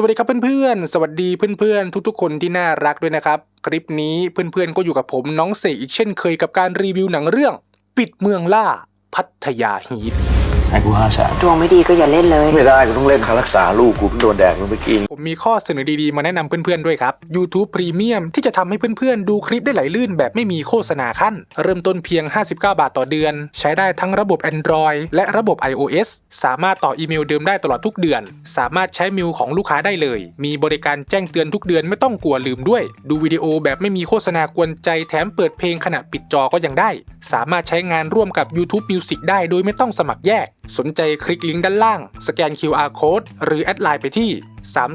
สวัสดีครับเพื่อนๆ สวัสดีเพื่อนๆ ทุกๆ คนที่น่ารักด้วยนะครับ คลิปนี้เพื่อนๆ ก็อยู่กับผมน้องเสกอีกเช่นเคยกับการรีวิวหนังเรื่อง ปิดเมืองล่าพัทยาฮีท ให้กูห้าแสนดวงไม่ดีก็อย่าเล่นเลย ไม่ได้กูต้องเล่นค่ารักษาลูกกูเพิ่งโดนแดกเมื่อกี้ ผมมีข้อเสนอดีๆ มาแนะนำเพื่อนๆด้วยครับ YouTube Premium ที่จะทำให้เพื่อนๆ ดูคลิปได้ไหลลื่นแบบไม่มีโฆษณาขั้น เริ่มต้นเพียง 59 บาทต่อเดือน ใช้ได้ทั้งระบบ Android และระบบ iOS สามารถต่ออีเมลเดิมได้ตลอดทุกเดือน สามารถใช้เมลของลูกค้าได้เลย มีบริการแจ้งเตือนทุกเดือนไม่ต้องกลัวลืมด้วย ดูวิดีโอแบบไม่มีโฆษณากวนใจแถมเปิดเพลงขณะปิดจอก็ยังได้ สามารถใช้งานร่วมกับ YouTube Music ได้โดยไม่ต้องสมัครแยก สนใจคลิกลิงก์ด้านล่าง สแกน QR Code หรือแอดไลน์ไปที่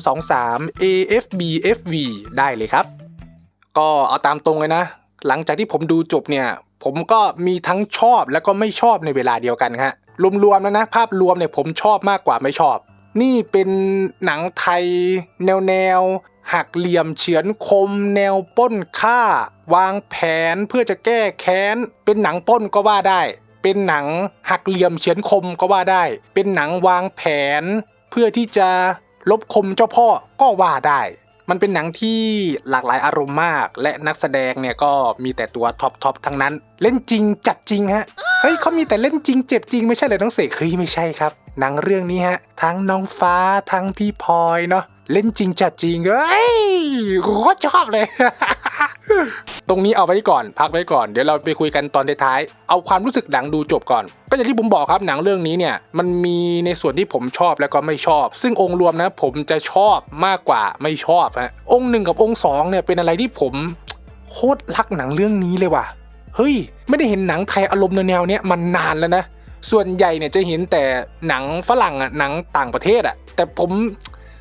323 AFBFV ได้เลยครับ ก็เอาตามตรงเลยนะ หลังจากที่ผมดูจบเนี่ย ผมก็มีทั้งชอบและก็ไม่ชอบในเวลาเดียวกันฮะรวมๆแล้วนะ ภาพรวมเนี่ยผมชอบมากกว่าไม่ชอบ นี่เป็นหนังไทย แนวแนวหักเหลี่ยมเฉือนคม แนวป้นฆ่า วางแผนเพื่อจะแก้แค้น เป็นหนังป้นก็ว่าได้ เป็นหนังหักเหลี่ยมเฉือนคมก็ว่าได้ เป็นหนังวางแผน เพื่อที่จะลบคมเจ้าพ่อก็ว่าได้ มันเป็นหนังที่หลากหลายอารมณ์มาก และนักแสดงเนี่ยก็มีแต่ตัวท็อปทอปทั้งนั้น เล่นจริงจัดจริงฮะ เฮ้ยเขามีแต่เล่นจริงเจ็บจริงไม่ใช่เลยน้องเสกเฮ้ยไม่ใช่ครับ หนังเรื่องนี้ฮะ ทั้งน้องฟ้าทั้งพี่พลอยเนาะเล่นจริงจัดจริงเอ้ยโคตรชอบเลย ตรงนี้เอาไว้ก่อนพักไว้ก่อนเดี๋ยวเราไปคุยกันตอนท้ายๆเอาความรู้สึกหลังดูจบก่อน ก็อย่างที่ผมบอกครับหนังเรื่องนี้เนี่ยมันมีในส่วนที่ผมชอบแล้วก็ไม่ชอบ ซึ่งองค์รวมนะผมจะชอบมากกว่าไม่ชอบฮะองค์หนึ่งกับองค์สองเนี่ยเป็นอะไรที่ผมโคตรรักหนังเรื่องนี้เลยว่ะเฮ้ย ไม่ได้เห็นหนังไทยอารมณ์แนวเนี้ยมันนานแล้วนะส่วนใหญ่เนี่ยจะเห็นแต่หนังฝรั่งอะหนังต่างประเทศอะแต่ผม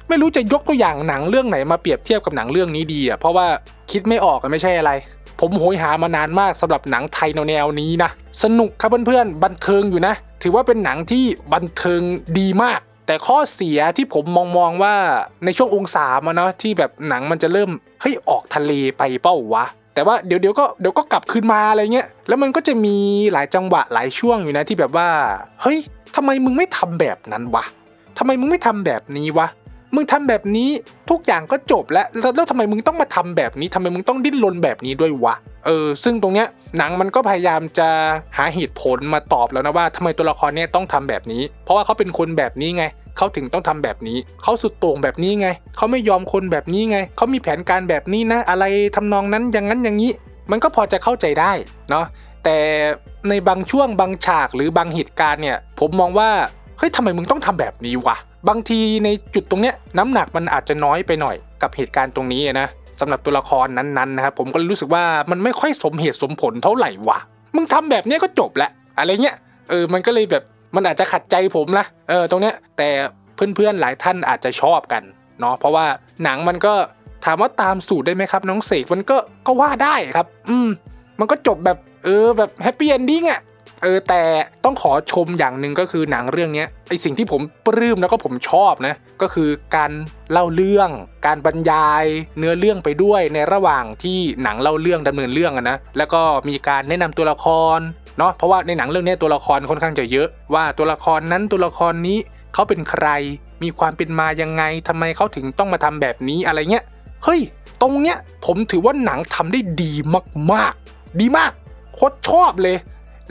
ไม่รู้จะยกตัวอย่างหนังเรื่องไหนมาเปรียบเทียบกับหนังเรื่องนี้ดีอะเพราะว่าคิดไม่ออกอะไม่ใช่อะไร ผมโหยหามานานมากสำหรับหนังไทยแนวนี้นะสนุกครับเพื่อนๆบันเทิงอยู่นะ ถือว่าเป็นหนังที่บันเทิงดีมาก แต่ข้อเสียที่ผมมองมองว่าในช่วงองศามาเนาะที่แบบหนังมันจะเริ่มเฮ้ยออกทะเลไปเป้าวะแต่ว่าเดี๋ยวเดี๋ยวก็เดี๋ยวก็กลับคืนมาอะไรเงี้ย แล้วมันก็จะมีหลายจังหวะหลายช่วงอยู่นะที่แบบว่า เฮ้ยทำไมมึงไม่ทำแบบนั้นวะทำไมมึงไม่ทำแบบนี้วะ มึงทำแบบนี้ทุกอย่างก็จบแล้วแล้วทำไมมึงต้องมาทำแบบนี้ทำไมมึงต้องดิ้นรนแบบนี้ด้วยวะเออซึ่งตรงเนี้ยหนังมันก็พยายามจะหาเหตุผลมาตอบแล้วนะว่าทำไมตัวละครเนี้ยต้องทำแบบนี้ เพราะว่าเขาเป็นคนแบบนี้ไงเขาถึงต้องทำแบบนี้ เขาสุดโต่งแบบนี้ไง เขาไม่ยอมคนแบบนี้ไง เขามีแผนการแบบนี้นะ อะไรทำนองนั้นอย่างนั้นอย่างนี้ มันก็พอจะเข้าใจได้เนาะแต่ในบางช่วงบางฉากหรือบางเหตุการณ์เนี่ย ผมมองว่า เฮ้ยทำไมมึงต้องทำแบบนี้วะ บางทีในจุดตรงเนี้ยน้ำหนักมันอาจจะน้อยไปหน่อยกับเหตุการณ์ตรงนี้นะสำหรับตัวละครนั้นๆนะครับผมก็รู้สึกว่ามันไม่ค่อยสมเหตุสมผลเท่าไหร่วะมึงทำแบบนี้ก็จบละอะไรเงี้ยเออมันก็เลยแบบมันอาจจะขัดใจผมนะเออตรงเนี้ยแต่เพื่อนๆหลายท่านอาจจะชอบกันเนาะเพราะว่าหนังมันก็ถามว่าตามสูตรได้ไหมครับ น้องเสกมันก็ก็ว่าได้ครับ อืมมันก็จบแบบเออแบบแฮปปี้เอนดิ้งอะ เออแต่ต้องขอชมอย่างหนึ่งก็คือหนังเรื่องนี้ไอสิ่งที่ผมปลื้มแล้วก็ผมชอบนะก็คือการเล่าเรื่อง การบรรยาย เนื้อเรื่องไปด้วยในระหว่างที่หนังเล่าเรื่องดำเนินเรื่องนะแล้วก็มีการแนะนำตัวละครเนาะเพราะว่าในหนังเรื่องนี้ตัวละครค่อนข้างจะเยอะ ว่าตัวละครนั้นตัวละครนี้เขาเป็นใคร มีความเป็นมายังไงทำไมเขาถึงต้องมาทำแบบนี้อะไรเงี้ยเฮ้ยตรงเนี้ยผมถือว่าหนังทำได้ดีมากๆ ดีมากโคตรชอบเลย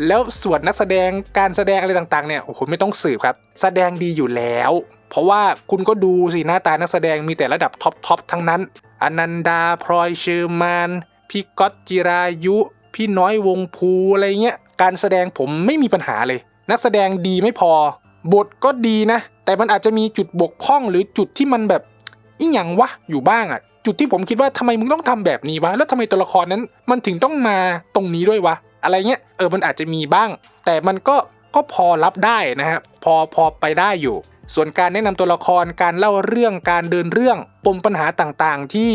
แล้วส่วนนักแสดงการแสดงอะไรต่างๆเนี่ยโอ้โหไม่ต้องสืบครับ แสดงดีอยู่แล้ว เพราะว่าคุณก็ดูสิหน้าตานักแสดงมีแต่ระดับท็อปทปทั้งนั้นอนันดาพลอยเชอร์มานพี่ก๊อตจิรายุ พี่น้อยวงภูอะไรเงี้ยการแสดงผมไม่มีปัญหาเลย นักแสดงดีไม่พอ บทก็ดีนะ แต่มันอาจจะมีจุดบกพร่องหรือจุดที่มันแบบอีหยังวะอยู่บ้างอะจุดที่ผมคิดว่าทำไมมึงต้องทำแบบนี้วะแล้วทำไมตัวละครนั้น มันถึงต้องมาตรงนี้ด้วยวะ อะไรเงี้ยเออมันอาจจะมีบ้าง แต่มันก็ก็พอรับได้นะฮะพอพอไปได้อยู่ ส่วนการแนะนำตัวละครการเล่าเรื่องการเดินเรื่องปมปัญหาต่างๆ ที่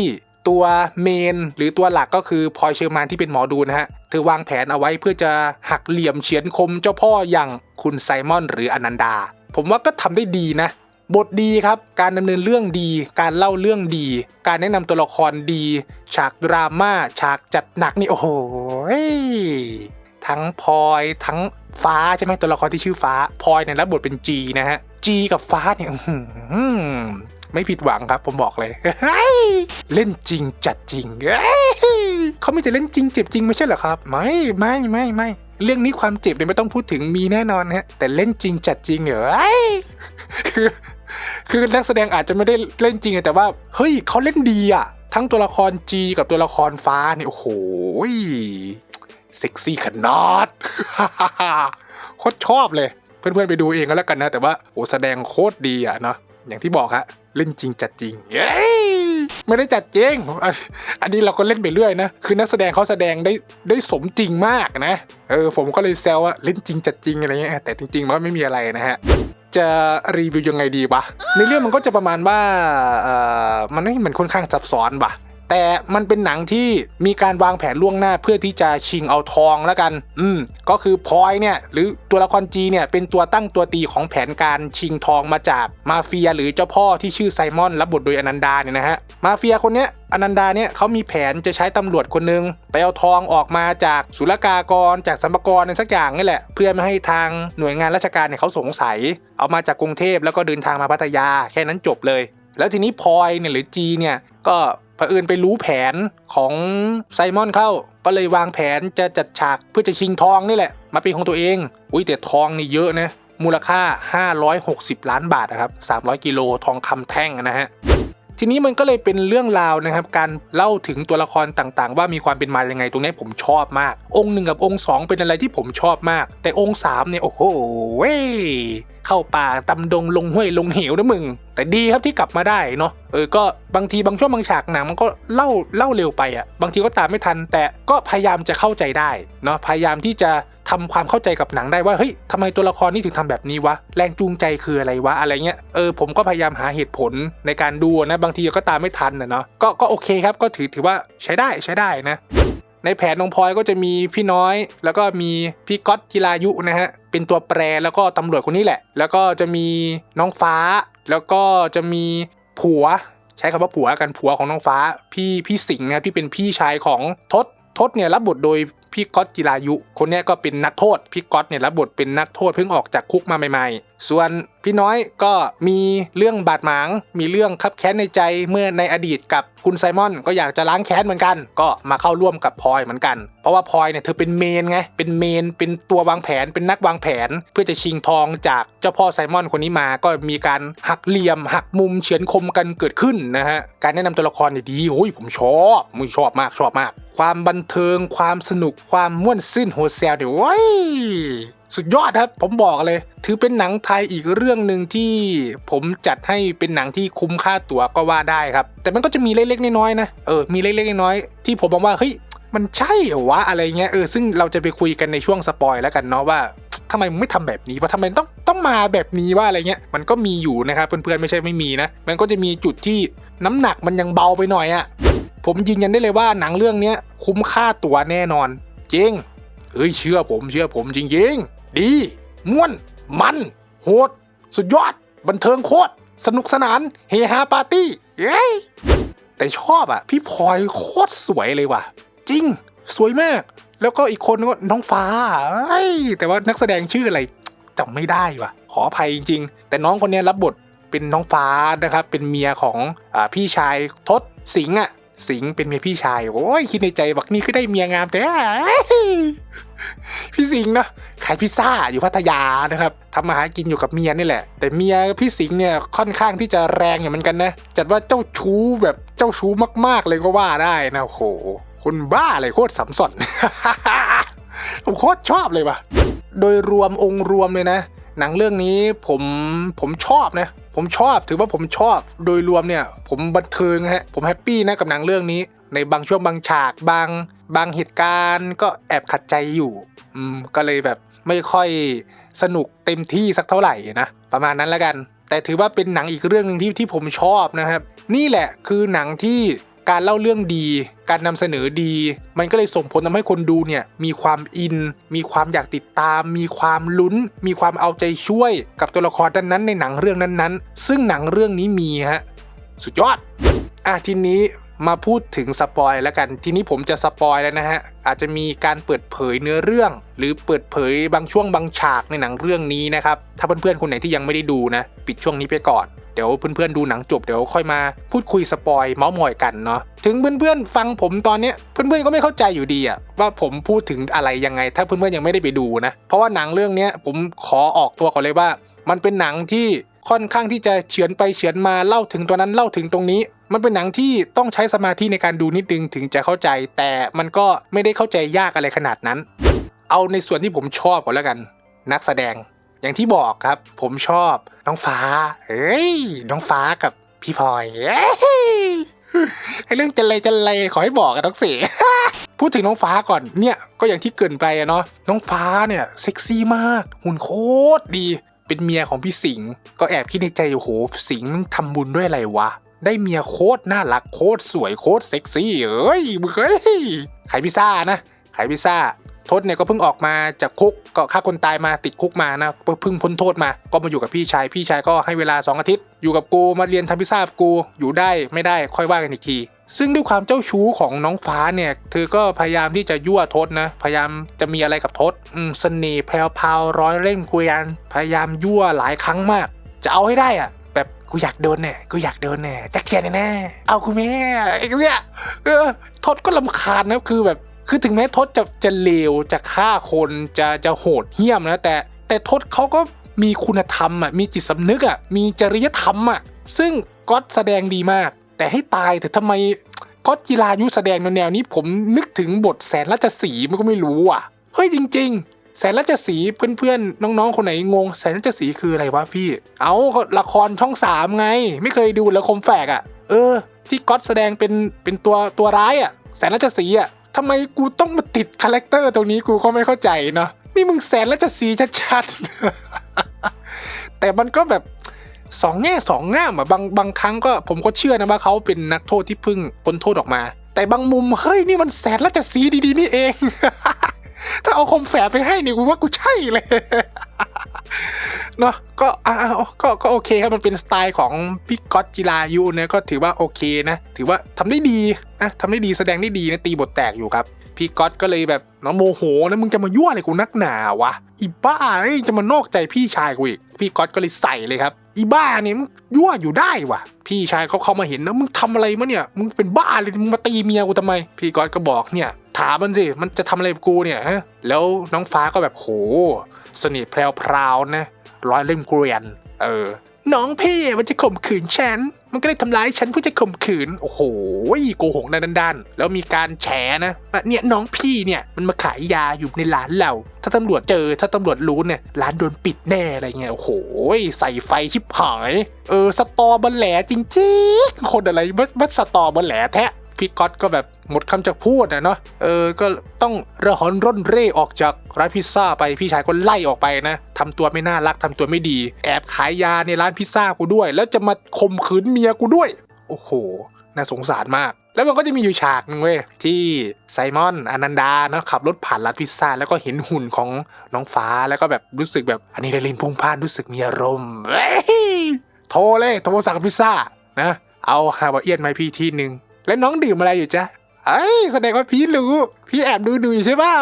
ตัวเมนหรือตัวหลักก็คือพลอยเชอร์มานที่เป็นหมอดูนะฮะเธอวางแผนเอาไว้เพื่อจะหักเหลี่ยมเฉือนคมเจ้าพ่ออย่างคุณไซมอนหรืออนันดา ผมว่าก็ทำได้ดีนะ บทดีครับ การดำเนินเรื่องดี การเล่าเรื่องดี การแนะนำตัวละครดี ฉากดราม่า ฉากจัดหนักนี่โอ้โห ทั้งพลอยทั้งฟ้าใช่ไหมตัวละครที่ชื่อฟ้าพลอยเนี่ยรับบทเป็นจีนะฮะจีกับฟ้าเนี่ยอื้อหือไม่ผิดหวังครับ ผมบอกเลย เล่นจริงจัดจริงเขาไม่จะเล่นจริงเจ็บจริงไม่ใช่เหรอครับ ไม่ไม่ไม่ไม่เรื่องนี้ความเจ็บเนี่ยไม่ต้องพูดถึงมีแน่นอนฮะแต่เล่นจริงจัดจริงเหรอคือ คือนักแสดงอาจจะไม่ได้เล่นจริงแต่ว่า เฮ้ยเขาเล่นดีอะทั้งตัวละครจีกับตัวละครฟ้าเนี่ยโอ้โหเซ็กซี่ขนาดโคตรชอบเลย เพื่อนๆไปดูเองก็แล้วกันนะ แต่ว่าโอ้แสดงโคตรดีอะเนาะอย่างที่บอกฮะเล่นจริงจัดจริงเย้ไม่ได้จัดจริงอันอันนี้เราก็เล่นไปเรื่อยนะ คือนักแสดงเขาแสดงได้ได้สมจริงมากนะ เออผมก็เลยแซวว่าเล่นจริงจัดจริงอะไรเงี้ยแต่จริงๆมันก็ไม่มีอะไรนะฮะ จะรีวิวยังไงดีวะในเรื่องมันก็จะประมาณว่าเอ่อมันไม่มันค่อนข้างซับซ้อนว่ะ แต่มันเป็นหนังที่มีการวางแผนล่วงหน้าเพื่อที่จะชิงเอาทองแล้วกัน อืม ก็คือพอยเนี่ยหรือตัวละครจีเนี่ยเป็นตัวตั้งตัวตีของแผนการชิงทองมาจากมาเฟียหรือเจ้าพ่อที่ชื่อไซมอนรับบทโดยอนันดาเนี่ยนะฮะ มาเฟียคนเนี้ยอนันดาเนี่ยเขามีแผนจะใช้ตำรวจคนหนึ่งไปเอาทองออกมาจากศุลกากรจากสัมภากรในสักอย่างนี่แหละ เพื่อไม่ให้ทางหน่วยงานราชการเนี่ยเขาสงสัย เอามาจากกรุงเทพแล้วก็เดินทางมาพัทยาแค่นั้นจบเลย แล้วทีนี้พลอยเนี่ยหรือจีเนี่ยก็ เผอิญไปรู้แผนของไซมอนเข้า ก็เลยวางแผนจะจัดฉากเพื่อจะชิงทองนี่แหละ มาเป็นของตัวเอง อุ้ยแต่ทองนี่เยอะนะ มูลค่า 560 ล้านบาทนะครับ 300 กิโลทองคำแท่งนะฮะ ทีนี้มันก็เลยเป็นเรื่องราวนะครับการเล่าถึงตัวละครต่างๆ ว่ามีความเป็นมายังไงตรงนี้ผมชอบมาก องค์หนึ่งกับองค์สองเป็นอะไรที่ผมชอบมาก แต่องค์สามเนี่ยโอ้โหเว้ยเข้าป่าตำดงลงห้วยลงเหวนะมึง แต่ดีครับที่กลับมาได้เนาะเออก็บางทีบางช่วงบางฉากหนังมันก็เล่าเล่าเร็วไปอะ่ะบางทีก็ตามไม่ทัน แต่ก็พยายามจะเข้าใจได้เนาะพยายามที่จะ ทำความเข้าใจกับหนังได้ว่าเฮ้ยทำไมตัวละครนี่ถึงทำแบบนี้วะแรงจูงใจคืออะไรวะอะไรเงี้ยเออผมก็พยายามหาเหตุผลในการดูนะบางทีก็ตามไม่ทันนะเนาะก็ก็โอเคครับก็ถือถือว่าใช้ได้ใช้ได้นะในแผนน้องพลอยก็จะมีพี่น้อย แล้วก็มีพี่ก๊อตจิรายุนะฮะเป็นตัวแปรแล้วก็ตำรวจคนนี้แหละ แล้วก็จะมีน้องฟ้า แล้วก็จะมีผัว ใช้คำว่าผัวกันผัวของน้องฟ้า พี่พี่สิงห์นะที่เป็นพี่ชายของทศทศเนี่ยรับบทโดย พี่ก๊อตจิรายุ คนนี้ก็เป็นนักโทษพี่ก๊อตเนี่ยรับบทเป็นนักโทษเพิ่งออกจากคุกมาใหม่ ๆ ส่วนพี่น้อยก็มีเรื่องบาดหมาง มีเรื่องคับแค้นในใจเมื่อในอดีตกับคุณไซมอน ก็อยากจะล้างแค้นเหมือนกัน ก็มาเข้าร่วมกับพลอยเหมือนกัน เพราะว่าพลอยเนี่ยเธอเป็นเมนไง เป็นเมน เป็นตัววางแผน เป็นนักวางแผน เพื่อจะชิงทองจากเจ้าพ่อไซมอนคนนี้มา ก็มีการหักเหลี่ยม หักมุมเฉือนคมกันเกิดขึ้นนะฮะ การแนะนำตัวละครเนี่ยดีโอ้ยผมชอบมุยชอบมากชอบมาก ความบันเทิง ความสนุกความม่วนซื่นโฮเซลเนี่ยโอ้ยสุดยอดครับ ผมบอกเลย ถือเป็นหนังไทยอีกเรื่องหนึ่งที่ผมจัดให้เป็นหนังที่คุ้มค่าตั๋วก็ว่าได้ครับ แต่มันก็จะมีเล็กๆน้อยๆนะเออมีเล็กๆน้อยๆที่ผมมองว่าเฮ้ยมันใช่เหรอวะอะไรเงี้ยเออซึ่งเราจะไปคุยกันในช่วงสปอยแล้วกันเนาะว่าทำไมมึงไม่ทำแบบนี้วะทำไมต้องต้องมาแบบนี้ว่าอะไรเงี้ย มันก็มีอยู่นะครับเพื่อนๆไม่ใช่ไม่มีนะ มันก็จะมีจุดที่น้ำหนักมันยังเบาไปหน่อยอะ ผมยืนยันได้เลยว่าหนังเรื่องนี้คุ้มค่าตั๋วแน่นอน จริงเฮ้ยเชื่อผมเชื่อผมจริงๆ ดีม่วน มัน โหด สุดยอด บันเทิงโคตร สนุกสนาน เฮฮาปาร์ตี้เย้แต่ชอบอะ พี่พลอยโคตรสวยเลยว่ะ จริง สวยมาก แล้วก็อีกคนนึก็น้องฟ้าแต่ว่านักแสดงชื่ออะไรจำไม่ได้ว่ะ ขออภัยจริง ๆ แต่น้องคนนี้รับบทเป็นน้องฟ้านะครับ เป็นเมียของอพี่ชายทศสิงห์อะ สิงเป็นเมียพี่ชาย โอ้ยคิดในใจบักนี่คือได้เมียงามแต่พี่สิงเนาะขายพิซซ่าอยู่พัทยานะครับทำมาหากินอยู่กับเมียนี่แหละ แต่เมียพี่สิงเนี่ยค่อนข้างที่จะแรงอยู่เหมือนกันนะจัดว่าเจ้าชู้แบบเจ้าชู้มาก ๆ เลยก็ว่าได้นะโหคนบ้าเลยโคตรสัมสนผมโคตรชอบเลยว่ะโดยรวมองค์รวมเลยนะ หนังเรื่องนี้ผมผมชอบนะ ผมชอบถือว่าผมชอบโดยรวมเนี่ย ผมบันเทิงฮะผมแฮปปี้นะกับหนังเรื่องนี้ ในบางช่วงบางฉากบางบางเหตุการณ์ก็แอบขัดใจอยู่อืมก็เลยแบบไม่ค่อยสนุกเต็มที่สักเท่าไหร่นะประมาณนั้นแล้วกัน แต่ถือว่าเป็นหนังอีกเรื่องหนึ่งที่ที่ผมชอบนะครับ นี่แหละคือหนังที่ การเล่าเรื่องดี การนำเสนอดี มันก็เลยส่งผลทำให้คนดูเนี่ยมีความอิน มีความอยากติดตาม มีความลุ้น มีความเอาใจช่วยกับตัวละครนั้นๆในหนังเรื่องนั้นๆ ซึ่งหนังเรื่องนี้มีฮะสุดยอดอะทีนี้ มาพูดถึงสปอยแล้วกัน ทีนี้ผมจะสปอยแล้วนะฮะ อาจจะมีการเปิดเผยเนื้อเรื่อง หรือเปิดเผยบางช่วงบางฉากในหนังเรื่องนี้นะครับ ถ้าเพื่อนๆคนไหนที่ยังไม่ได้ดูนะ ปิดช่วงนี้ไปก่อน เดี๋ยวเพื่อนๆดูหนังจบเดี๋ยวค่อยมาพูดคุยสปอยเมาส์มอยกันเนาะ ถึงเพื่อนๆฟังผมตอนเนี้ยเพื่อนๆก็ไม่เข้าใจอยู่ดีอะว่าผมพูดถึงอะไรยังไง ถ้าเพื่อนๆยังไม่ได้ไปดูนะ เพราะว่าหนังเรื่องเนี้ยผมขอออกตัวก่อนเลยว่า มันเป็นหนังที่ค่อนข้างที่จะเฉือนไปเฉือนมาเล่าถึงตัวนั้นเล่าถึงตรงนี้ มันเป็นหนังที่ต้องใช้สมาธิในการดูนิดนึงถึงจะเข้าใจ แต่มันก็ไม่ได้เข้าใจยากอะไรขนาดนั้น เอาในส่วนที่ผมชอบก่อนแล้วกัน นักแสดง อย่างที่บอกครับ ผมชอบน้องฟ้า เอ้ย น้องฟ้ากับพี่พลอยเอ้ยไอเรื่องจันเลยจันเลยขอให้บอกกันน้องเสพูดถึงน้องฟ้าก่อนเนี่ยก็อย่างที่เกินไปอะเนาะน้องฟ้าเนี่ยเซ็กซี่มาก หุ่นโคตรดี เป็นเมียของพี่สิงห์ก็แอบคิดในใจโอ้โหสิงห์มึงทำบุญด้วยอะไรวะ ได้เมียโคตรน่ารักโคตรสวยโคตรเซ็กซี่เอ้ยมึงเฮ้ยขายพิซซ่านะขายพิซซ่าทศเนี่ยก็เพิ่งออกมาจากคุกก็ฆ่าคนตายมาติดคุกมานะเพิ่งพ้นโทษมา ก็มาอยู่กับพี่ชายพี่ชายก็ให้เวลา 2 อาทิตย์ อยู่กับกูมาเรียนทำพิซซ่ากับกูอยู่ได้ไม่ได้ค่อยว่ากันอีกที ซึ่งด้วยความเจ้าชู้ของน้องฟ้าเนี่ยเธอก็พยายามที่จะยั่วทศนะพยายามจะมีอะไรกับทศอืมเสน่ห์แพรวๆร้อยเล่นเกวียนพยายามยั่วหลายครั้งมาก จะเอาให้ได้อะ กูอยากโดนแน่กูอยากโดนแน่จักเชียนแน่ๆเอากูแม่ไอ้เนี่ยเออทศก็ลำคาญนะคือแบบคือถึงแม้ทศจะจะเลวจะฆ่าคนจะจะโหดเหี้ยมนะแต่ แต่ทศเขาก็มีคุณธรรมอะมีจิตสำนึกอะมีจริยธรรมอะซึ่งก๊อตแสดงดีมาก แต่ให้ตายแต่ทำไมก๊อตจิรายุแสดงแนวนี้ผมนึกถึงบทแสนราชสีมันก็ไม่รู้อะเฮ้ยจริง ๆ แสนราชสีเพื่อนๆน้องๆคนไหนงง แสนราชสีคืออะไรวะพี่ เอาก็ละครช่องสามไง ไม่เคยดูล้วคมแฝกอะ เออ ที่ก๊อตแสดงเป็นเป็นตัวตัวร้ายอะ แสนราชสีห์อะทำไมกูต้องมาติดคาแรคเตอร์ตรงนี้กูก็ไม่เข้าใจเนาะนี่มึงแสนแล้วจะสีชัดๆ แต่มันก็แบบสองแง่สองง่ามอะบางบางครั้งก็ผมก็เชื่อนะว่าเขาเป็นนักโทษที่เพิ่งพ้นโทษออกมา แต่บางมุมเฮ้ยนี่มันแสนแล้วจะสีดีๆนี่เอง ถ้าเอาคมแฝดไปให้นี่กูว่ากูใช่เลยเนาะก็อ่าก็ก็โอเคครับมันเป็นสไตล์ของพี่ก๊อตจิรายุเนี่ยก็ถือว่าโอเคนะ ถือว่าทำได้ดีนะทำได้ดีแสดงได้ดีนะตีบทแตกอยู่ครับ พี่ก๊อตก็เลยแบบน้องโมโหนะมึงจะมายั่วอะไรกูนักหนาวะอีบ้าเอ้จะมานอกใจพี่ชายกูอีกพี่ก๊อตก็เลยใส่เลยครับอีบ้าเนี่ยมึงยั่วอยู่ได้วะพี่ชายเขาเข้ามาเห็นนะมึงทำอะไรมะเนี่ยมึงเป็นบ้าเลยมึงมาตีเมียกูทำไม พี่ก๊อตก็บอกเนี่ย ถามมันสิ มันจะทำอะไรกูเนี่ยฮะแล้วน้องฟ้าก็แบบโหสนิทแพรวๆนะร้อยเล่มเกรียน เออ น้องพี่มันจะข่มขืนฉัน มันก็เลยทำร้ายฉันเพื่อจะข่มขืน โอ้โหโกหกด้านๆแล้วมีการแฉนะเนี่ยน้องพี่เนี่ยมันมาขายยาอยู่ในร้านเรา ถ้าตำรวจเจอ ถ้าตำรวจรู้เนี่ยร้านโดนปิดแน่อะไรเงี้ย โอ้โหใส่ไฟชิบหาย เออสตอบอลแหลจริงๆคนอะไรมัมัสตอบอลแหลแท้ พี่ก๊อตก็แบบหมดคำจะพูดนะเนาะเออก็ต้องระหอนร่นเร่ออกจากร้านพิซซ่าไปพี่ชายก็ไล่ออกไปนะทำตัวไม่น่ารักทำตัวไม่ดี แอบขายยาในร้านพิซซ่ากูด้วย แล้วจะมาข่มขืนเมียกูด้วย โอ้โหน่าสงสารมาก แล้วมันก็จะมีอยู่ฉากหนึ่งเว้ยที่ไซมอนอนันดาเนาะขับรถผ่านร้านพิซซ่าแล้วก็เห็นหุ่นของน้องฟ้าแล้วก็แบบรู้สึกแบบอันนี้เลยลินพุ่งพล่านรู้สึกมีอารมณ์เฮ้ยโทรเลยโทรสั่งพิซซ่านะเอาฮาวาเอียนมาให้พี่ที่หนึ่ง แล้วน้องดื่มอะไรอยู่จ๊ะเอ้ยแสดงว่าพี่รู้ พี่แอบดูดูใช่เปล่า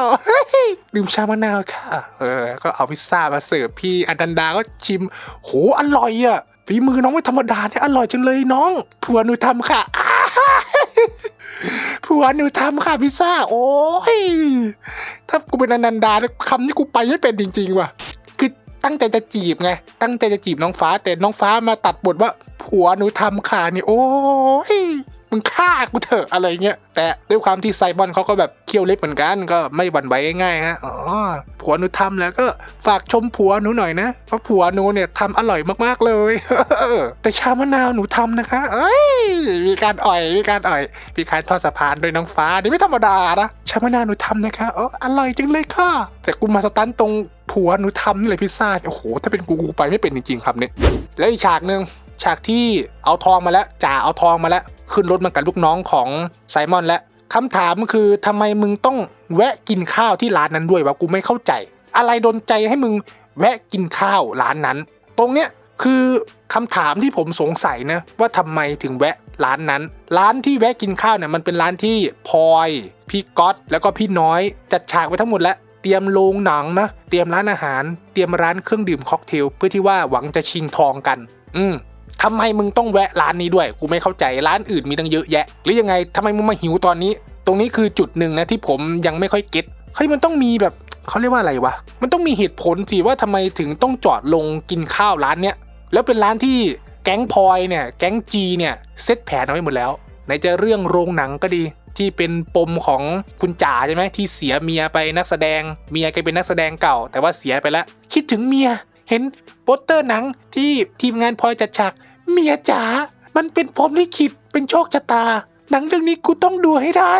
ดื่มชามะนาวค่ะ เออ ก็เอาพิซซ่ามาเสิร์ฟพี่อนันดาก็ชิม โห อร่อยอะฝีมือน้องไม่ธรรมดาเนี่ยอร่อยจังเลยน้องผัวหนูทำค่ะผัวหนูทำค่ะพิซซ่า โอ้ย ถ้ากูเป็นอนันดาคำนี้กูไปไม่เป็นจริงๆว่ะ คือตั้งใจจะจีบไง ตั้งใจจะจีบน้องฟ้าแต่น้องฟ้ามาตัดบทว่าผัวหนูทำค่ะนี่โอ้ย มึงฆ่ากูเถอะอะไรเงี้ยแต่ด้วยความที่ไซบอนเขาก็แบบเคี้ยวเล็บเหมือนกันก็ไม่หวั่นไหวง่ายๆฮะอ๋อผัวหนูทำแล้วก็ฝากชมผัวหนูหน่อยนะเพราะผัวหนูเนี่ยทำอร่อยมากๆเลยแต่ชามะนาวหนูทำนะคะ เอ้ยมีการอ่อยมีการอ่อยมีการทอดสะพานโดวยน้องฟ้านี่ไม่ธรรมดานะชามะนาวหนูทำนะคะอ๋ออร่อยจังเลยค่ะ แต่กูมาสตันตรงผัวหนูทำนี่เลยพิซซ่าโอ้โหถ้าเป็นกูกูไปไม่เป็นจริงๆครับเนี่ยแล้วอีกฉากหนึ่งฉากที่เอาทองมาแล้วจ่าเอาทองมาแล้ว ขึ้นรถมากับลูกน้องของไซมอนแล้วคำถามคือทำไมมึงต้องแวะกินข้าวที่ร้านนั้นด้วยวะกูไม่เข้าใจ อะไรดนใจให้มึงแวะกินข้าวร้านนั้น ตรงเนี้ยคือคำถามที่ผมสงสัยนะว่าทำไมถึงแวะร้านนั้น ร้านที่แวะกินข้าวเนี่ยมันเป็นร้านที่พลอย พี่ก๊อตแล้วก็พี่น้อยจัดฉากไว้ทั้งหมดแล้วเตรียมโรงหนังนะ เตรียมร้านอาหาร เตรียมร้านเครื่องดื่มค็อกเทลเพื่อที่ว่าหวังจะชิงทองกัน อืม ทำไมมึงต้องแวะร้านนี้ด้วย กูไม่เข้าใจร้านอื่นมีตั้งเยอะแยะ หรือยังไงทำไมมึงมาหิวตอนนี้ ตรงนี้คือจุดหนึ่งนะที่ผมยังไม่ค่อยเก็ตเฮ้ยมันต้องมีแบบเขาเรียกว่าอะไรวะ มันต้องมีเหตุผลสิว่าทำไมถึงต้องจอดลงกินข้าวร้านเนี้ย แล้วเป็นร้านที่แก๊งพลอยเนี่ย แก๊งจีเนี่ยเซตแผนเอาไว้หมดแล้วไหนจะเรื่องโรงหนังก็ดี ที่เป็นปมของคุณจ๋าใช่ไหมที่เสียเมียไปนักแสดง เมียแกเป็นนักแสดงเก่า แต่ว่าเสียไปแล้ว คิดถึงเมีย เห็นโปสเตอร์หนังที่ทีมงานพลอยจัดฉากเมียจ๋า มันเป็นพรหมลิขิตเป็นโชคชะตา หนังเรื่องนี้กูต้องดูให้ได้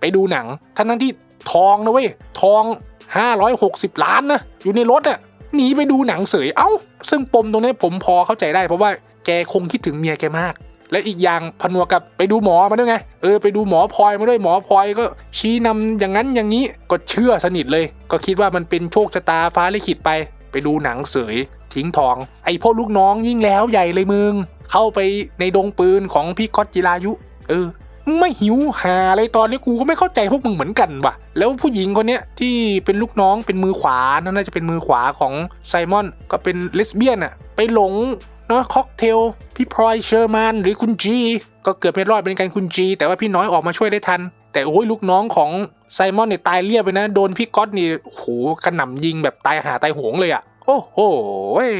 ไปดูหนัง ทั้งนั้นที่ทองนะเว้ย ทอง 560 ล้านนะ อยู่ในรถอะหนีไปดูหนังเสย เอ้า ซึ่งปมตรงนี้ผมพอเข้าใจได้เพราะว่าแกคงคิดถึงเมียแกมาก และอีกอย่างผนวกกับไปดูหมอมาด้วยไง เออไปดูหมอพลอยมาด้วยหมอพลอยก็ชี้นำอย่างนั้นอย่างนี้ก็เชื่อสนิทเลย ก็คิดว่ามันเป็นโชคชะตาฟ้าลิขิตไป ไปดูหนังเสยทิ้งทอง ไอ้พวกลูกน้องยิ่งแล้วใหญ่เลยมึง เข้าไปในดงปืนของพี่ก๊อตจิรายุ เออ ไม่หิวหาอะไรตอนนี้กูก็ไม่เข้าใจพวกมึงเหมือนกันว่ะ แล้วผู้หญิงคนเนี้ยที่เป็นลูกน้องเป็นมือขวานั่นน่าจะเป็นมือขวาของไซมอนก็เป็นเลสเบี้ยนอะไปหลงเนาะค็อกเทลพี่พลอยเชอร์แมนหรือคุณจีก็เกือบไม่รอดเป็นกันคุณจีแต่ว่าพี่น้อยออกมาช่วยได้ทัน แต่โอ้ยลูกน้องของไซมอนเนี่ยตายเรียบไปนะ โดนพี่ก๊อตนี่โหกระหน่ำยิงแบบตายหาตายโหงเลยอะโอ้โหเว้ย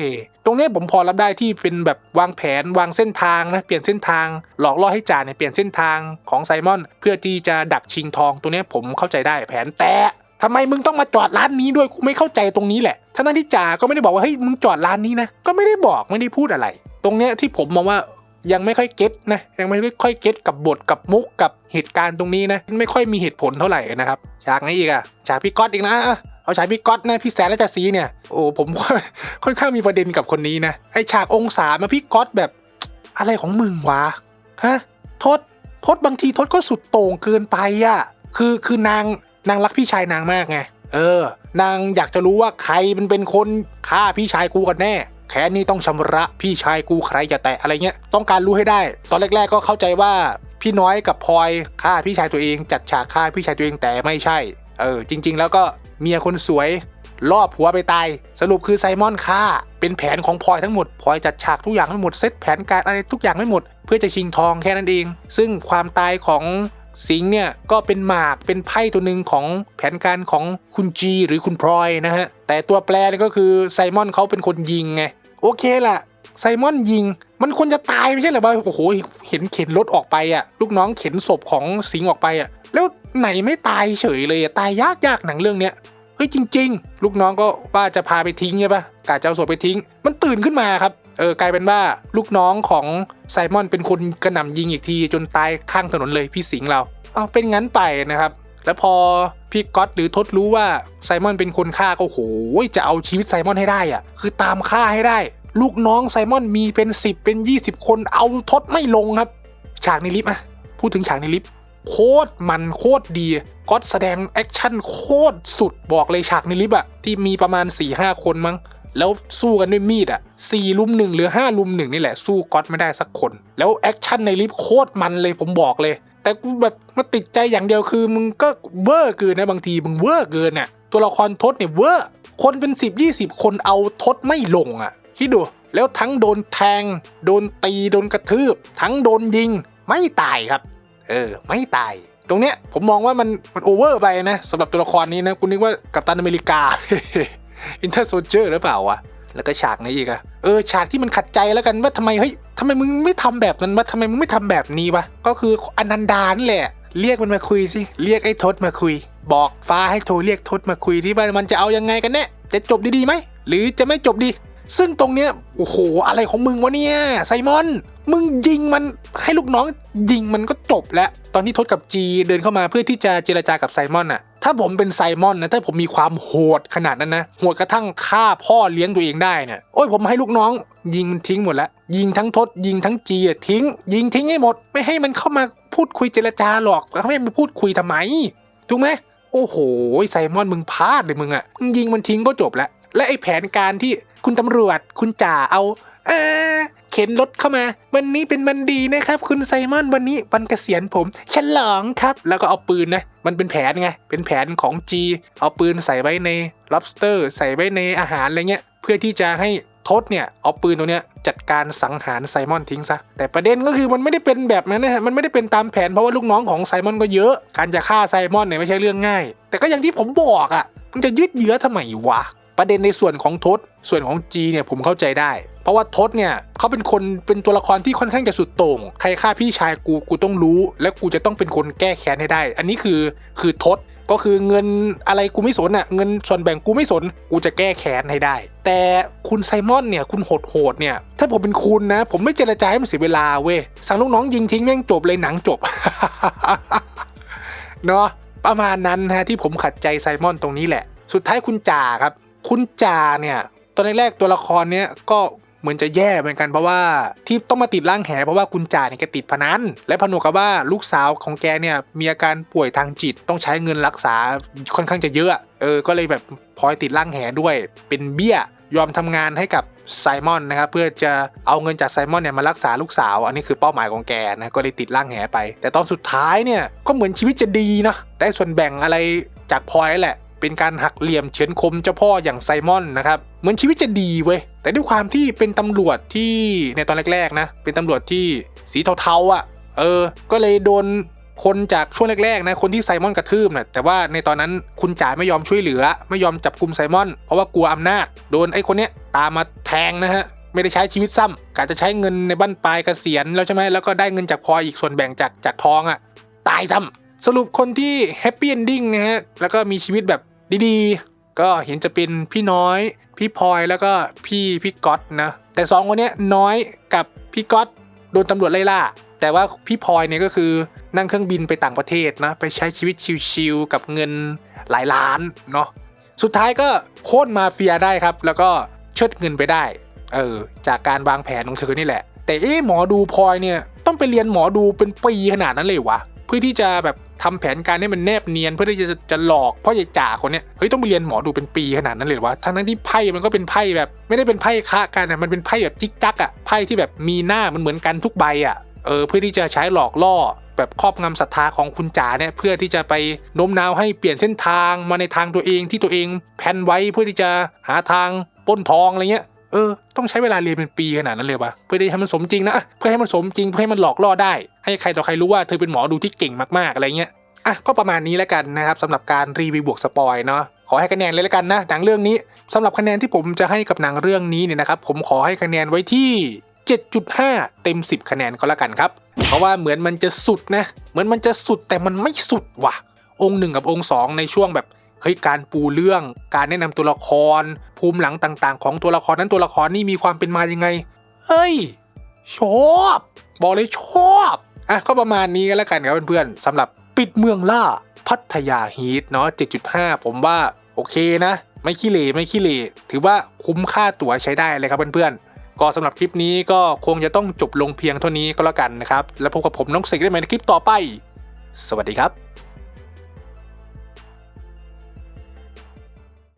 ตรงเนี้ยผมพอรับได้ที่เป็นแบบวางแผนวางเส้นทางนะเปลี่ยนเส้นทาง หลอกล่อให้จ่าเนี่ยเปลี่ยนเส้นทางของไซมอน เพื่อที่จะดักชิงทองตรงเนี้ยผมเข้าใจได้แผนแต่ทำไมมึงต้องมาจอดร้านนี้ด้วยกูไม่เข้าใจตรงนี้แหละทั้งนั้นที่จ่าก็ไม่ได้บอกว่าเฮ้ยมึงจอดร้านนี้นะก็ไม่ได้บอกไม่ได้พูดอะไร ตรงเนี้ยที่ผมมองว่า ยังไม่ค่อยเก็ตนะยังไม่ค่อยเก็ตกับบทกับมุกกับเหตุการณ์ตรงนี้นะไม่ค่อยมีเหตุผลเท่าไหร่นะครับฉากไหนอีกอะฉากพี่ก๊อตอีกนะเอาฉากพี่ก๊อตนะพี่แสนและจ่าซีเนี่ยโอ้ผมค่อนข้างมีประเด็นกับคนนี้นะไอฉากองศามาพี่ก๊อตแบบอะไรของมึงวะฮะทษโทษบางทีทษก็สุดโต่งเกินไปอะคือคือนางนางรักพี่ชายนางมากไงเออ นางอยากจะรู้ว่าใครมันเป็นคนฆ่าพี่ชายกูกันแน่ แค้นนี้ต้องชำระพี่ชายกูใครจะแตะอะไรเงี้ย ต้องการรู้ให้ได้ ตอนแรก ๆ ก็เข้าใจว่าพี่น้อยกับพลอยฆ่าพี่ชายตัวเอง จัดฉากฆ่าพี่ชายตัวเองแต่ไม่ใช่ เออ จริง ๆ แล้วก็เมียคนสวยรอบหัวไปตาย สรุปคือไซมอนฆ่า เป็นแผนของพลอยทั้งหมดพลอยจัดฉากทุกอย่างทั้งหมดเซตแผนการอะไรทุกอย่างไม่หมด เพื่อจะชิงทองแค่นั้นเอง ซึ่งความตายของสิงเนี่ยก็เป็นหมากเป็นไพ่ตัวหนึ่งของแผนการของคุณจีหรือคุณพลอยนะฮะ แต่ตัวแปรเนี่ยก็คือไซมอนเขาเป็นคนยิงไง โอเคล่ะไซมอนยิง มันควรจะตายไม่ใช่เหรอวะโอ้โห เห็นเข็นรถออกไปอะ ลูกน้องเข็นศพของสิงห์ออกไปอะ แล้วไหนไม่ตายเฉยเลยอะตายยากยากหนังเรื่องเนี้ย เฮ้ยจริง ๆ ลูกน้องก็ว่าจะพาไปทิ้งใช่ปะกะจะเอาศพไปทิ้ง มันตื่นขึ้นมาครับ เออกลายเป็นว่าลูกน้องของไซมอนเป็นคนกระหน่ำยิงอีกทีจนตายข้างถนนเลยพี่สิงห์เรา เอาเป็นงั้นไปนะครับ แล้วพอพี่ก๊อตหรือทศรู้ว่าไซมอนเป็นคนฆ่าก็โหยจะเอาชีวิตไซมอนให้ได้อะคือตามฆ่าให้ได้ ลูกน้องไซมอนมีเป็น 10 เป็น 20 คนเอาทศไม่ลงครับ ฉากในลิฟต์อะพูดถึงฉากในลิฟต์โคตรมันโคตรดีก๊อตแสดงแอคชั่นโคตรสุดบอกเลยฉากในลิฟต์อะที่มีประมาณ 4-5 คนมั้งแล้วสู้กันด้วยมีดอะสี่ลุมหนึ่งหรือห้าลุมหนึ่งนี่แหละสู้ก๊อตไม่ได้สักคน แล้วแอคชั่นในลิฟต์โคตรมันเลยผมบอกเลย แต่กูแบบมาติดใจอย่างเดียวคือมึงก็เวอร์เกินนะบางทีมึงเวอร์เกินน่ะตัวละครทศเนี่ยเวอร์คนเป็น 10 20 คนเอาทศไม่ลงอะคิดดูแล้วทั้งโดนแทง โดนตีโดนกระทืบ ทั้งโดนยิงไม่ตายครับ เออ ไม่ตาย ตรงเนี้ยผมมองว่ามันมันโอเวอร์ไปนะสำหรับตัวละครนี้นะคุณนึกว่ากัปตันอเมริกาอินเตอร์โซเจอร์หรือเปล่าวะ แล้วก็ฉากนี้อีกอะเออฉากที่มันขัดใจแล้วกันว่าทำไมเฮ้ยทำไมมึงไม่ทำแบบนั้นวะทำไมมึงไม่ทำแบบนี้วะก็คืออนันดานี่แหละ เรียกมันมาคุยสิเรียกไอ้ทศมาคุย บอกฟ้าให้โทรเรียกทศมาคุยที่ว่ามันจะเอายังไงกันแน่จะจบดีๆไหมหรือจะไม่จบดี ซึ่งตรงเนี้ยโอ้โหอะไรของมึงวะเนี่ยไซมอน มึงยิงมันให้ลูกน้องยิงมันก็จบแล้วตอนที่ทศกับจีเดินเข้ามาเพื่อที่จะเจรจากับไซมอนอะถ้าผมเป็นไซมอนนะถ้าผมมีความโหดขนาดนั้นนะโหดกระทั่งฆ่าพ่อเลี้ยงตัวเองได้เนี่ยโอ้ยผมให้ลูกน้องยิงมันทิ้งหมดแล้วยิงทั้งทศยิงทั้งจีอะทิ้ง ยิงทิ้งให้หมด ไม่ให้มันเข้ามาพูดคุยเจรจาหรอกเขาไม่มาพูดคุยทำไมถูกไหมโอ้โหไซมอนมึงพลาดเลยมึงอะมึงยิงมันทิ้งก็จบแล้วและไอ้แผนการที่ คุณตำรวจคุณจ่าเอาเออเข็นรถเข้ามา วันนี้เป็นวันดีนะครับ คุณไซมอนวันนี้วันเกษียณผมฉลองครับ แล้วก็เอาปืนนะ มันเป็นแผนไง เป็นแผนของ G เอาปืนใส่ไว้ใน lobster ใส่ไว้ในอาหารอะไรเงี้ย เพื่อที่จะให้ทศเนี่ยเอาปืนตัวเนี้ยจัดการสังหารไซมอนทิ้งซะ แต่ประเด็นก็คือมันไม่ได้เป็นแบบนั้นนะฮะ มันไม่ได้เป็นตามแผนเพราะว่าลูกน้องของไซมอนก็เยอะ การจะฆ่าไซมอนเนี่ยไม่ใช่เรื่องง่าย แต่ก็อย่างที่ผมบอกอะ่ะ มันจะยืดเยื้อทำไมวะ ประเด็นในส่วนของทศส่วนของ G เนี่ยผมเข้าใจได้ เพราะว่าทศเนี่ยเขาเป็นคนเป็นตัวละครที่ค่อนข้างจะสุดโต่งใครฆ่าพี่ชายกูกูต้องรู้ และกูจะต้องเป็นคนแก้แค้นให้ได้ อันนี้คือคือทศก็คือเงินอะไรกูไม่สนอะเงินส่วนแบ่งกูไม่สน กูจะแก้แค้นให้ได้ แต่คุณไซมอนเนี่ยคุณโหดโหดๆเนี่ย ถ้าผมเป็นคุณนะ ผมไม่เจรจาให้มันเสียเวลาเว้ยสั่งลูกน้องยิงทิ้งแม่งจบเลยหนังจบเนาะประมาณนั้นฮะที่ผมขัดใจไซมอนตรงนี้แหละ สุดท้ายคุณจ่าครับ คุณจ่าเนี่ยตอนแรกๆตัวละครเนี้ยก็เหมือนจะแย่เหมือนกันเพราะว่าที่ต้องมาติดร่างแหเพราะว่าคุณจ่าเนี่ยแกติดพนันและผนวกกับว่าลูกสาวของแกเนี่ยมีอาการป่วยทางจิตต้องใช้เงินรักษาค่อนข้างจะเยอะเออก็เลยแบบพลอยติดร่างแหด้วย เป็นเบี้ยยอมทำงานให้กับไซมอนนะครับเพื่อจะเอาเงินจากไซมอนเนี่ยมารักษาลูกสาว อันนี้คือเป้าหมายของแกนะก็เลยติดร่างแหไป แต่ตอนสุดท้ายเนี่ยก็เหมือนชีวิตจะดีนะได้ส่วนแบ่งอะไรจากพลอยแหละ เป็นการหักเหลี่ยมเฉือนคมเจ้าพ่ออย่างไซมอนนะครับเหมือนชีวิตจะดีเว้ยแต่ด้วยความที่เป็นตำรวจที่ในตอนแรกๆนะ เป็นตำรวจที่สีเทาๆอะ่ะ เออ ก็เลยโดนคนจากช่วงแรกๆนะคนที่ไซมอนกระทืบนะ่ะแต่ว่าในตอนนั้นคุณจ่าไม่ยอมช่วยเหลือ ไม่ยอมจับกลุ่มไซมอน เพราะว่ากลัวอำนาจ โดนไอ้คนเนี้ยตามมาแทงนะฮะไม่ได้ใช้ชีวิตซ้ำกะจะใช้เงินในบ้านปลายเกษียณแล้วใช่ไหมแล้วก็ได้เงินจากพอยอีกส่วนแบ่งจากจากทองอะ่ะตายซ้ำสรุปคนที่แฮปปี้เอนดิ้งนะฮะแล้วก็มีชีวิตแบบ ดีๆ ก็เห็นจะเป็นพี่น้อย พี่พลอยแล้วก็พี่พี่ก๊อตนะ แต่สองคนนี้น้อยกับพี่ก๊อตโดนตำรวจไล่ล่า แต่ว่าพี่พลอยเนี่ยก็คือนั่งเครื่องบินไปต่างประเทศนะไปใช้ชีวิตชิลๆกับเงินหลายล้านเนาะสุดท้ายก็โค่นมาเฟียได้ครับ แล้วก็เชิดเงินไปได้ เออ จากการวางแผนของเธอนี่แหละ แต่เอ๊หมอดูพลอยเนี่ยต้องไปเรียนหมอดูเป็นปีขนาดนั้นเลยวะ เพื่อที่จะแบบทำแผนการให้มันแนบเนียน เพื่อที่จะจะหลอกพ่อใหญ่จ่าคนเนี้ยเฮ้ยต้องไปเรียนหมอดูเป็นปีขนาดนั้นเลยวะทั้งนั้นที่ไพ่มันก็เป็นไพ่แบบไม่ได้เป็นไพ่ค้ากันะมันเป็นไพ่แบบจิกจักอะไพ่ที่แบบมีหน้ามันเหมือนกันทุกใบอะเออเพื่อที่จะใช้หลอกล่อแบบครอบงำศรัทธาของคุณจ๋าเนี่ยเพื่อที่จะไปโน้มน้าวให้เปลี่ยนเส้นทางมาในทางตัวเองที่ตัวเองแผนไว้เพื่อที่จะหาทางป้นทองอะไรเงี้ย เออต้องใช้เวลาเรียนเป็นปีขนาดนั้นเลยวะเพื่อที่ให้มันสมจริงนะเพื่อให้มันสมจริงเพื่อให้มันหลอกล่อได้ ให้ใครต่อใครรู้ว่าเธอเป็นหมอดูที่เก่งมากๆอะไรเงี้ยอะก็ประมาณนี้แล้วกันนะครับสำหรับการรีวิวบวกสปอยเนาะขอให้คะแนนเลยแล้วกันนะหนังเรื่องนี้สำหรับคะแนนที่ผมจะให้กับหนังเรื่องนี้เนี่ยนะครับผมขอให้คะแนนไว้ที่ 7.5 เต็ม 10 คะแนนก็แล้วกันครับ เพราะว่าเหมือนมันจะสุดนะ เหมือนมันจะสุดแต่มันไม่สุดว่ะ องค์หนึ่งกับองค์สองในช่วงแบบ เฮ้ยการปูเรื่อง การแนะนำตัวละคร ภูมิหลังต่างๆ ของตัวละครนั้นตัวละครนี่มีความเป็นมายังไงเฮ้ย ชอบ บอกเลยชอบอะก็ประมาณนี้กันแล้วกันครับเพื่อนๆสำหรับปิดเมืองล่าพัทยาฮีทเนาะ 7.5 ผมว่าโอเคนะ ไม่ขี้เหร่ไม่ขี้เหร่ถือว่าคุ้มค่าตั๋วใช้ได้เลยครับเพื่อนๆ ก็สำหรับคลิปนี้ก็คงจะต้องจบลงเพียงเท่านี้ก็แล้วกันนะครับ แล้วพบกับผมน้องเสกได้ใหม่ในคลิปต่อไป สวัสดีครับ